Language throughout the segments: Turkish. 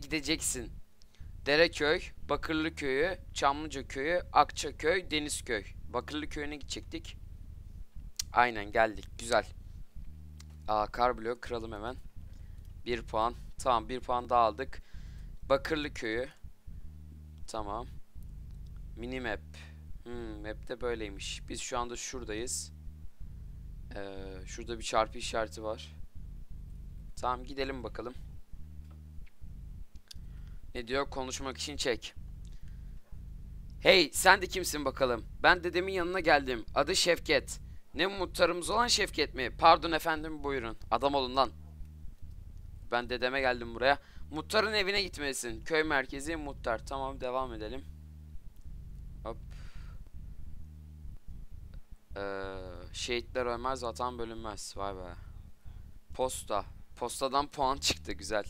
gideceksin. Dereköy, Bakırlı Köyü, Çamlıca Köyü, Akçaköy, Denizköy. Bakırlı Köyü'ne gidecektik. Aynen geldik. Güzel. Aa kar bloğu kıralım hemen. Bir puan. Tamam bir puan daha aldık. Bakırlı Köyü. Tamam. Mini map. Hmm, map de böyleymiş. Biz şu anda şuradayız. Ee, şurada bir çarpı işareti var. Tamam gidelim bakalım. Ne diyor? Konuşmak için çek. Hey sen de kimsin bakalım? Ben dedemin yanına geldim. Adı Şevket. Ne muhtarımız olan Şevket mi? Pardon efendim buyurun. Adam olun lan. Ben dedeme geldim buraya. Muhtarın evine gitmelisin. Köy merkezi muhtar. Tamam devam edelim. Hop. Ee, şehitler ölmez vatan bölünmez. Vay be. Posta. Postadan puan çıktı güzel.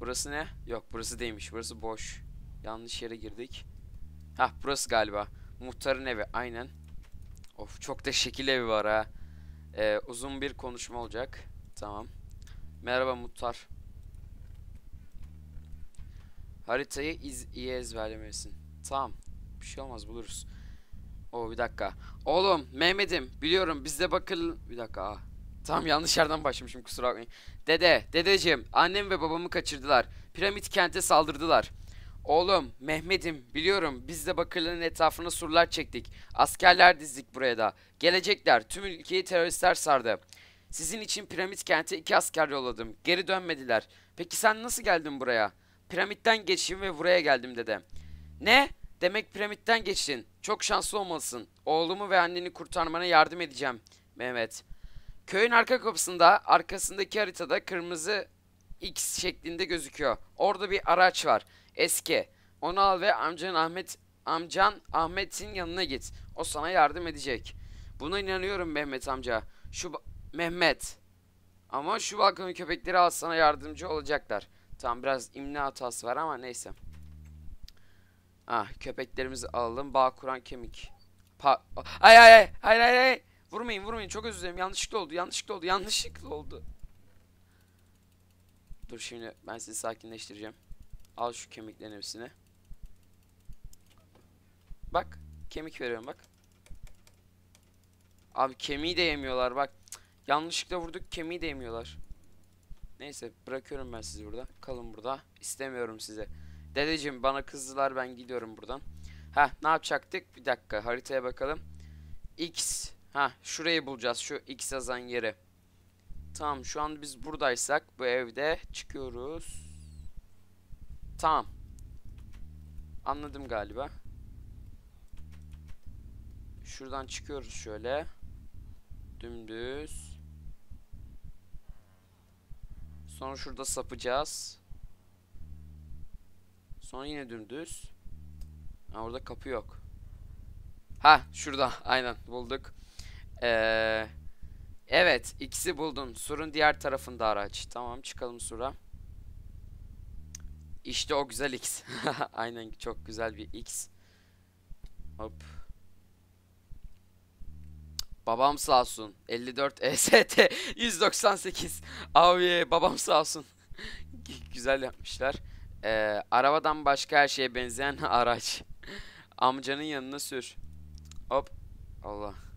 Burası ne? Yok burası değilmiş. Burası boş. Yanlış yere girdik. Hah burası galiba. Muhtarın evi aynen. Of çok da şekil evi var ha. Ee, uzun bir konuşma olacak. Tamam. Merhaba muhtar. Haritayı iz iyi ezberlemelisin. Tamam. Bir şey olmaz buluruz. O bir dakika. Oğlum Mehmet'im biliyorum bizde bakıl... Bir dakika. Aa. Tamam yanlış yerden başlamışım kusura bakmayın. Dede, dedeciğim annem ve babamı kaçırdılar. Piramit kente saldırdılar. Oğlum Mehmet'im biliyorum biz de Bakırlı'nın etrafına surlar çektik. Askerler dizdik buraya da. Gelecekler tüm ülkeyi teröristler sardı. Sizin için piramit kente iki asker yolladım. Geri dönmediler. Peki sen nasıl geldin buraya? Piramitten geçtim ve buraya geldim dede. Ne? Demek piramitten geçtin. Çok şanslı olmalısın. Oğlumu ve anneni kurtarmana yardım edeceğim. Mehmet. Köyün arka kapısında arkasındaki haritada kırmızı X şeklinde gözüküyor. Orada bir araç var. Eski. Onu al ve amcan Ahmet amcan Ahmet'in yanına git. O sana yardım edecek. Buna inanıyorum Mehmet amca. Şu Mehmet. Ama şu balkonun köpekleri al sana yardımcı olacaklar. Tamam biraz imla hatası var ama neyse. Ah köpeklerimizi alalım. Bağ kuran kemik. Pa ay ay ay ay ay ay. Vurmayın vurmayın çok özür dilerim. Yanlışlıkla oldu yanlışlıkla oldu yanlışlıkla oldu. Dur şimdi ben sizi sakinleştireceğim. Al şu kemiklerin hepsini. Bak kemik veriyorum bak. Abi kemiği de yemiyorlar bak. Yanlışlıkla vurduk kemiği de yemiyorlar. Neyse bırakıyorum ben sizi burada. Kalın burada. İstemiyorum size. Dedeciğim bana kızdılar ben gidiyorum buradan. Ha ne yapacaktık? Bir dakika haritaya bakalım. X. Ha şurayı bulacağız şu X yazan yeri. Tamam şu an biz buradaysak bu evde çıkıyoruz. Tamam. Anladım galiba. Şuradan çıkıyoruz şöyle. Dümdüz. Sonra şurada sapacağız. Sonra yine dümdüz. Ha orada kapı yok. Ha şurada aynen bulduk. Ee, evet ikisi buldun. Surun diğer tarafında araç. Tamam çıkalım sura. İşte o güzel X. aynen çok güzel bir X. Hop. Babam sağ olsun. 54 EST 198. Abi babam sağ olsun. Güzel yapmışlar. Ee, arabadan başka her şeye benzeyen araç. Amcanın yanına sür. Hop. Allah.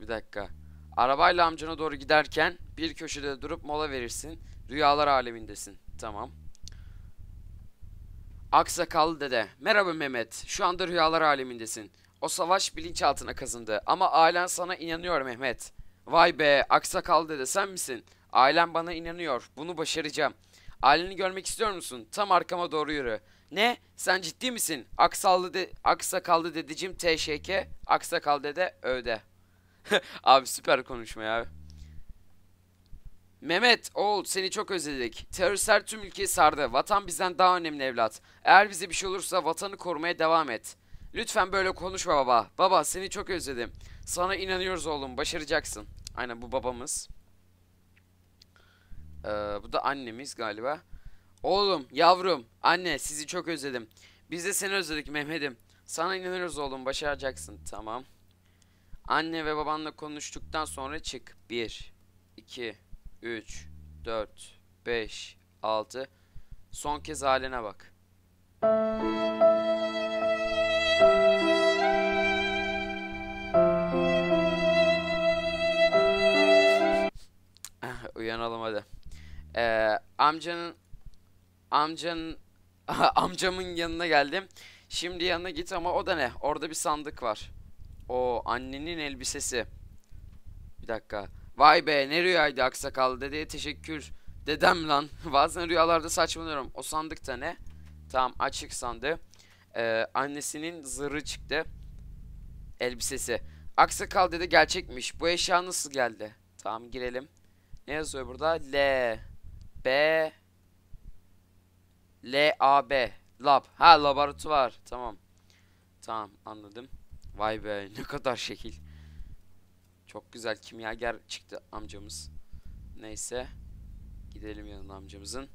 Bir dakika. Arabayla amcana doğru giderken bir köşede durup mola verirsin. Rüyalar alemindesin. Tamam. Aksakallı dede. Merhaba Mehmet. Şu anda rüyalar alemindesin. O savaş bilinçaltına kazındı. Ama ailen sana inanıyor Mehmet. Vay be aksakallı dede sen misin? Ailem bana inanıyor. Bunu başaracağım. Aileni görmek istiyor musun? Tam arkama doğru yürü. Ne? Sen ciddi misin? Aksallı de aksakallı dedeciğim TŞK. Aksakal dede öde. Abi süper konuşma ya. Mehmet oğul seni çok özledik. Teröristler tüm ülkeyi sardı. Vatan bizden daha önemli evlat. Eğer bize bir şey olursa vatanı korumaya devam et. Lütfen böyle konuşma baba. Baba seni çok özledim. Sana inanıyoruz oğlum. Başaracaksın. Aynen bu babamız. Ee, bu da annemiz galiba. Oğlum, yavrum, anne sizi çok özledim. Biz de seni özledik Mehmet'im. Sana inanıyoruz oğlum. Başaracaksın. Tamam. Anne ve babanla konuştuktan sonra çık. 1 2 3 4 5 6 Son kez haline bak. Ah, Uyanalım hadi. Ee, amcanın amcanın amcamın yanına geldim. Şimdi yanına git ama o da ne? Orada bir sandık var. O annenin elbisesi. Bir dakika. Vay be ne rüyaydı aksakal dedeye teşekkür. Dedem lan. Bazen rüyalarda saçmalıyorum. O sandık da ne? Tamam açık sandığı. Ee, annesinin zırhı çıktı. Elbisesi. Aksakal dede gerçekmiş. Bu eşya nasıl geldi? Tamam girelim. Ne yazıyor burada? L B L A B Lab. Ha laboratuvar. Tamam. Tamam anladım. Vay be ne kadar şekil. Çok güzel kimyager çıktı amcamız. Neyse. Gidelim yanına amcamızın.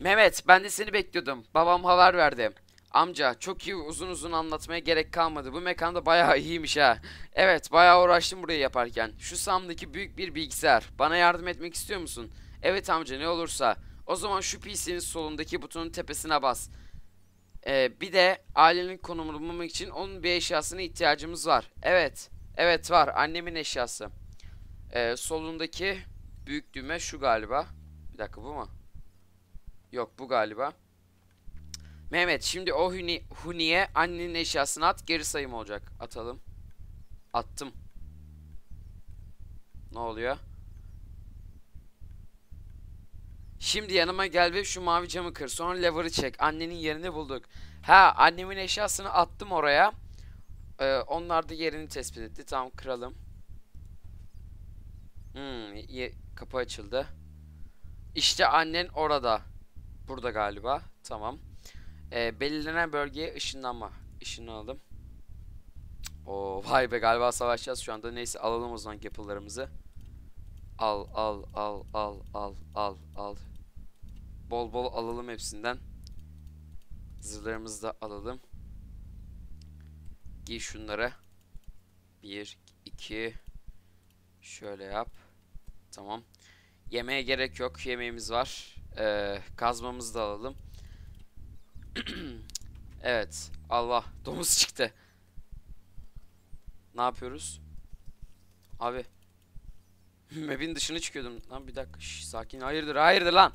Mehmet ben de seni bekliyordum. Babam haber verdi. Amca çok iyi uzun uzun anlatmaya gerek kalmadı. Bu mekanda bayağı iyiymiş ha. Evet bayağı uğraştım burayı yaparken. Şu Sam'daki büyük bir bilgisayar. Bana yardım etmek istiyor musun? Evet amca ne olursa. O zaman şu PC'nin solundaki butonun tepesine bas. Ee, bir de ailenin konumunu bulmak için onun bir eşyasına ihtiyacımız var. Evet. Evet var. Annemin eşyası. Ee, solundaki büyük düğme şu galiba. Bir dakika bu mu? Yok bu galiba. Mehmet şimdi o huni, huniye annenin eşyasını at geri sayım olacak. Atalım. Attım. Ne oluyor? Şimdi yanıma gel ve şu mavi camı kır. Sonra lever'ı çek. Annenin yerini bulduk. Ha annemin eşyasını attım oraya. Ee, onlar da yerini tespit etti. Tamam kıralım. Hmm, kapı açıldı. İşte annen orada. Burada galiba. Tamam. Ee, belirlenen bölgeye ışınlanma. Işınlanalım. O vay be galiba savaşacağız şu anda. Neyse alalım o zaman yapılarımızı. Al al al al al al al. Bol bol alalım hepsinden. Zırhlarımızı da alalım. Giy şunları. Bir, iki. Şöyle yap. Tamam. Yemeğe gerek yok. Yemeğimiz var. Ee, kazmamızı da alalım. evet. Allah. Domuz çıktı. Ne yapıyoruz? Abi. Map'in dışına çıkıyordum. Lan bir dakika. Şş, sakin. Hayırdır? Hayırdır lan?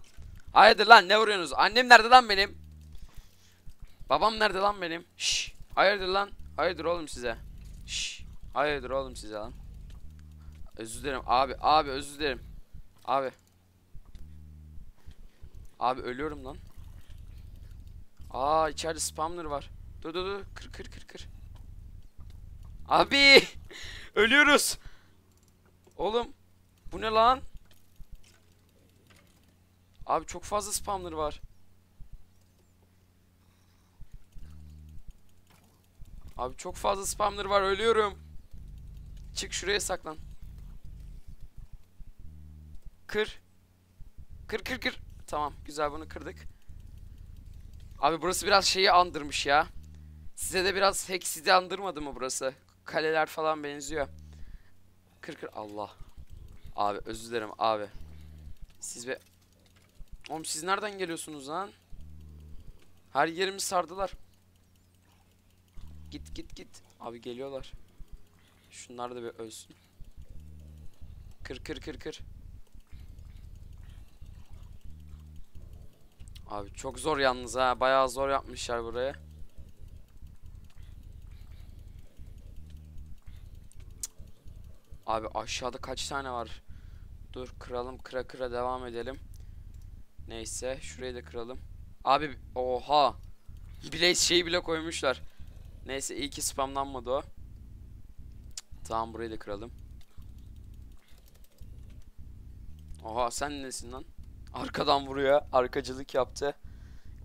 Hayırdır lan? Ne vuruyorsunuz? Annem nerede lan benim? Babam nerede lan benim? Şş. Hayırdır lan? Hayırdır oğlum size? Şş. Hayırdır oğlum size lan? Özür dilerim abi. Abi özür dilerim. Abi. Abi ölüyorum lan. Aa içeride spamlar var. Dur dur dur. Kır kır kır kır. Abi. Ölüyoruz. Oğlum. Bu ne lan? Abi çok fazla spamlar var. Abi çok fazla spamlar var. Ölüyorum. Çık şuraya saklan. Kır. Kır kır kır. Tamam güzel bunu kırdık. Abi burası biraz şeyi andırmış ya. Size de biraz Hexid'i andırmadı mı burası? Kaleler falan benziyor. Kır kır Allah. Abi özür dilerim abi. Siz be... Oğlum siz nereden geliyorsunuz lan? Her yerimi sardılar. Git git git. Abi geliyorlar. Şunlar da bir ölsün. Kır kır kır kır. Abi çok zor yalnız ha. Bayağı zor yapmışlar buraya. Abi aşağıda kaç tane var? Dur kıralım kıra kıra devam edelim. Neyse şurayı da kıralım. Abi oha. Blaze şeyi bile koymuşlar. Neyse iyi ki spamlanmadı o. Tamam burayı da kıralım. Oha sen nesin lan? Arkadan vuruyor. Arkacılık yaptı.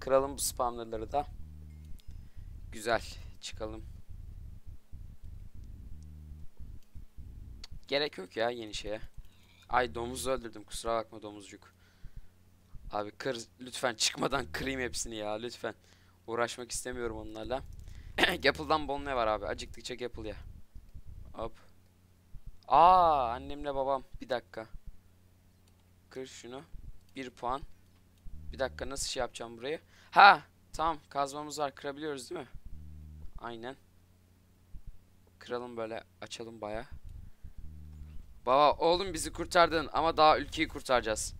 Kıralım bu spamları da. Güzel. Çıkalım. Gerek yok ya yeni şeye. Ay domuzu öldürdüm. Kusura bakma domuzcuk. Abi kır lütfen çıkmadan kırayım hepsini ya lütfen. Uğraşmak istemiyorum onlarla. Gapple'dan bol ne var abi? Acıktıkça Gapple ya. Hop. Aa annemle babam. Bir dakika. Kır şunu. Bir puan. Bir dakika nasıl şey yapacağım burayı? Ha tamam kazmamız var kırabiliyoruz değil mi? Aynen. Kıralım böyle açalım baya. Baba oğlum bizi kurtardın ama daha ülkeyi kurtaracağız.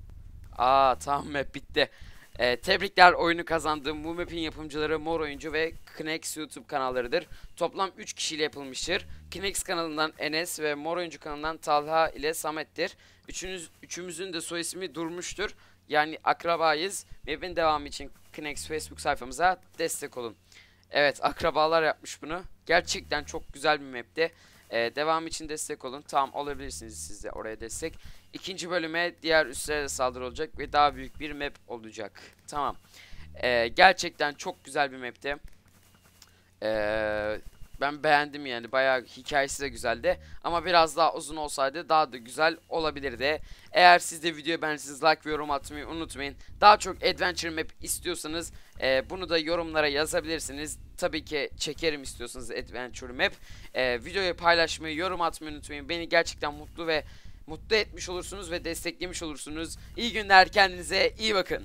Aa tamam map bitti. Ee, tebrikler oyunu kazandığım bu map'in yapımcıları Mor Oyuncu ve Knex YouTube kanallarıdır. Toplam 3 kişiyle yapılmıştır. Knex kanalından Enes ve Mor Oyuncu kanalından Talha ile Samet'tir. Üçünüz, üçümüzün de soy ismi Durmuş'tur. Yani akrabayız. Map'in devamı için Knex Facebook sayfamıza destek olun. Evet akrabalar yapmış bunu. Gerçekten çok güzel bir map'ti. Ee, devam için destek olun. Tamam olabilirsiniz siz de oraya destek. İkinci bölüme diğer üstlere saldırı olacak ve daha büyük bir map olacak. Tamam. Ee, gerçekten çok güzel bir map'ti. Ee, ben beğendim yani. Bayağı hikayesi de güzeldi. Ama biraz daha uzun olsaydı daha da güzel olabilirdi. Eğer siz de videoyu beğendiyseniz like ve yorum atmayı unutmayın. Daha çok adventure map istiyorsanız e, bunu da yorumlara yazabilirsiniz. Tabii ki çekerim istiyorsanız adventure map. E, videoyu paylaşmayı, yorum atmayı unutmayın. Beni gerçekten mutlu ve mutlu etmiş olursunuz ve desteklemiş olursunuz. İyi günler kendinize iyi bakın.